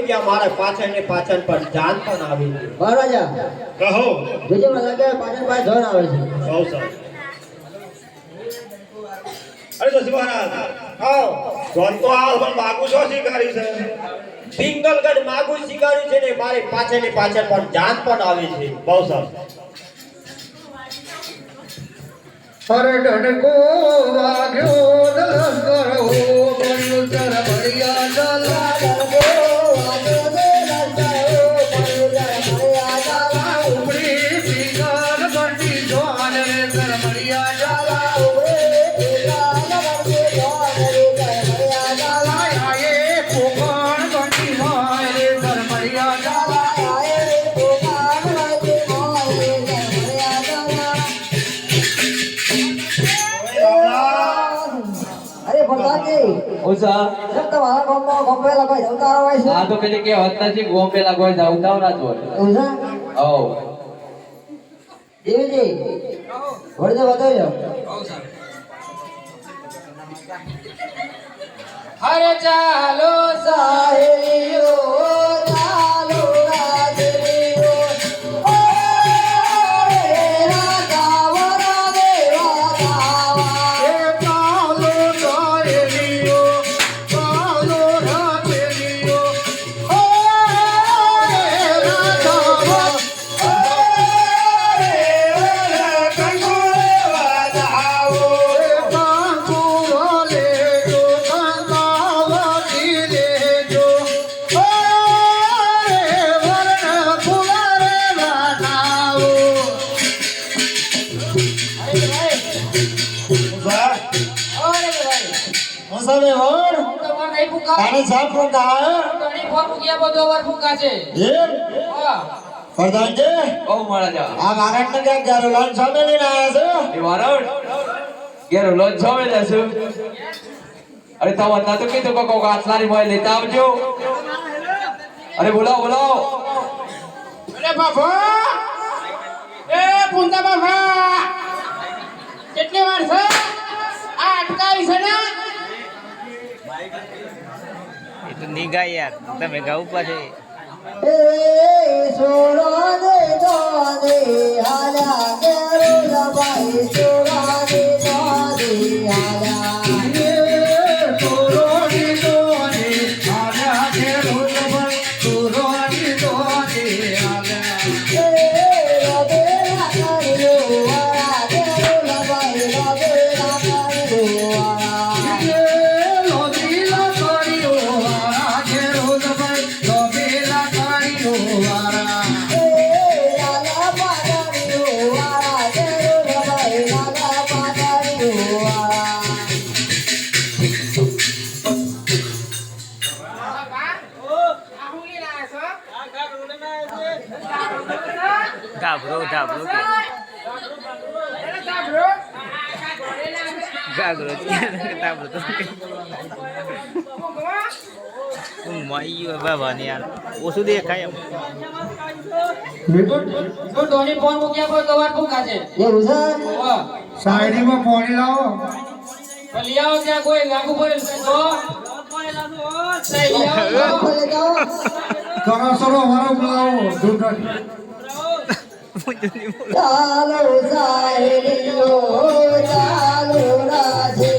આવી ગયા મારા પાછળ ને પાછળ પણ જાન પણ આવી ગઈ. મહારાજા કહો. બીજું મને લાગે પાછળ પાસે ધન આવે છે. સૌ સૌ. અરે તો મહારાજ આવ. ધન તો આવ પણ માગું છો સ્વીકારી છે? પિંગલગઢ માગું સ્વીકાર્યું છે ને મારી પાછળ ને પાછળ પણ જાન પણ આવી છે. બહુ સરસ અરે ડડકો વાગ્યો દલંગર કરો બન્યું તર ભરિયા દલા પ્રધાનજી ઓછા. તમારા ગામમાં ગોપેલા કોઈ જવતારો હોય છે આ તો પેલી કે હોત નથી ગોમ પેલા કોઈ જાવતા ના એવું છે ઓ દેવીજી વળજો બતાવજો હરે ચાલો સાહેલીઓ તારે સાફ ફોટા એમ પ્રધાનજી બહુ મળે જા આ મહારાજને ક્યાંક ગારો લાઈન સામે લઈને આવ્યા એ વારણ ઘેરો લોજ છોવે જશું અરે તો વતા તો કીધું કે કોક આટલાની મોય લેતા આવજો અરે બોલાવો બોલાવો અરે બાપા એ પુંતા બાપા કેટલી વાર છે? આ અટકાવી છે ને? એ તો નિગા યાર. તમે ગાવ પાછે એ છોડો દે. ગાભરો ગાભરો કે ગાગરો ધાબરો તો ગયો બાબા ને યાર ઓછું દેખાય એમ એવું છે શાયરીમાં પાણી લાવો ભલે જાઓ કરસરો વાળો બોલાવો દૂધ ચાલો સાહેલીઓ ચાલો રાજવીઓ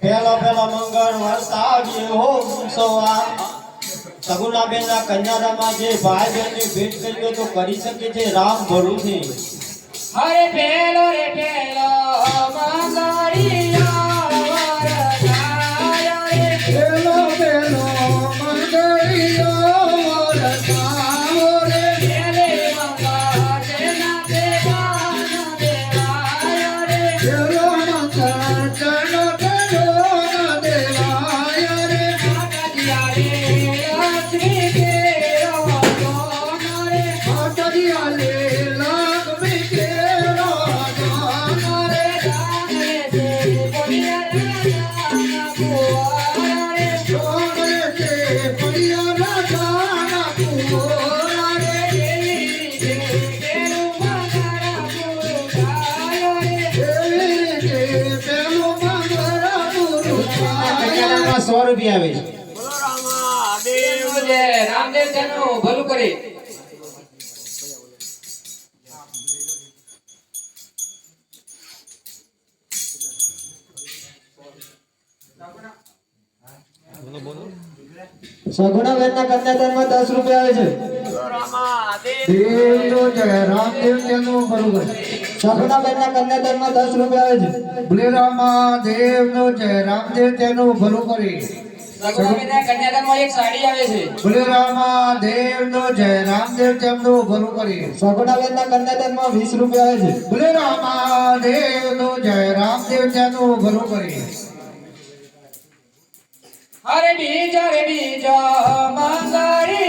પેલો પેલો મંગળ વરસાવીએ હો મુસવા સગુનાબેન ના કન્યાદામાં જે ભાઈ બહેનની ભેટ કરીએ તો કરી શકે છે, રામ ભરું છે અરે પેલો રે પેલો મંગળિયા રામદેવ તેનું ભલું કરે. સગુણાબેન ના કન્યાદાનમાં દસ રૂપિયા આવે છે. દેવનો જય રામદેવ તેનું બરોબર સગુણાબેન ના કન્યાદાનમાં દસ રૂપિયા આવે છે. ભૂલેરામા દેવનો જય રામદેવ તેનું ભલું કરી. જય રામદેવ તેમનું કરી. કન્યાદાનમાં વીસ રૂપિયા આવે છે. ભૂલેરામા દેવનો જય રામદેવ તેનું ભલું કરી. અરે બીજો રે બીજા મંગળિયો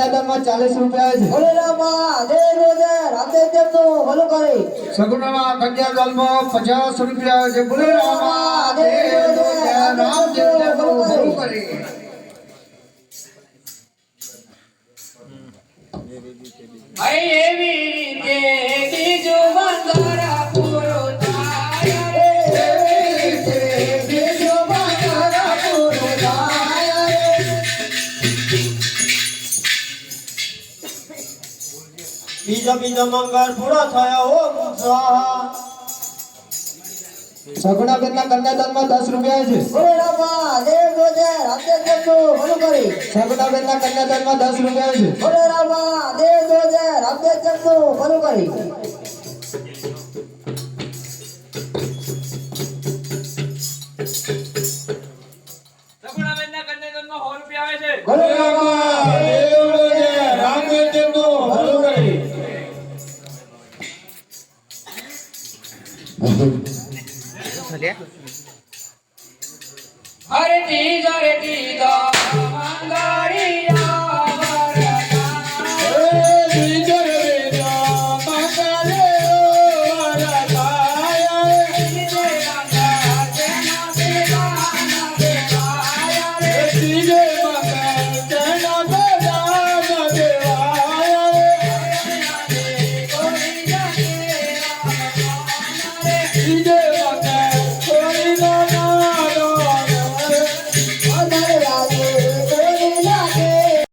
સગુણાબેન ચાલીસ રૂપિયા છે ભોલેરામા દેવ જય રામદેવ તેમનું ભલું કરે. સગુણમાં કન્યાદાનમાં પચાસ રૂપિયા છે બોલે રામા દેવ જય તેમનું ભલું કરી. એવી રીતે બીજું બીજો મંગળ પૂરો થયો હો મુસવા સગુણાબેન ના કન્યાદાનમાં દસ રૂપિયા છે. ભોલેરામા દેવ જય રામદેવ તેમનું ભલું કરે. સગુણાબેન ના કન્યાદાનમાં દસ રૂપિયા છે. તેમનું ભલું કન્યાદાનમાં સો રૂપિયા આવે છે. અરે તીજો રે તીજો મંગળ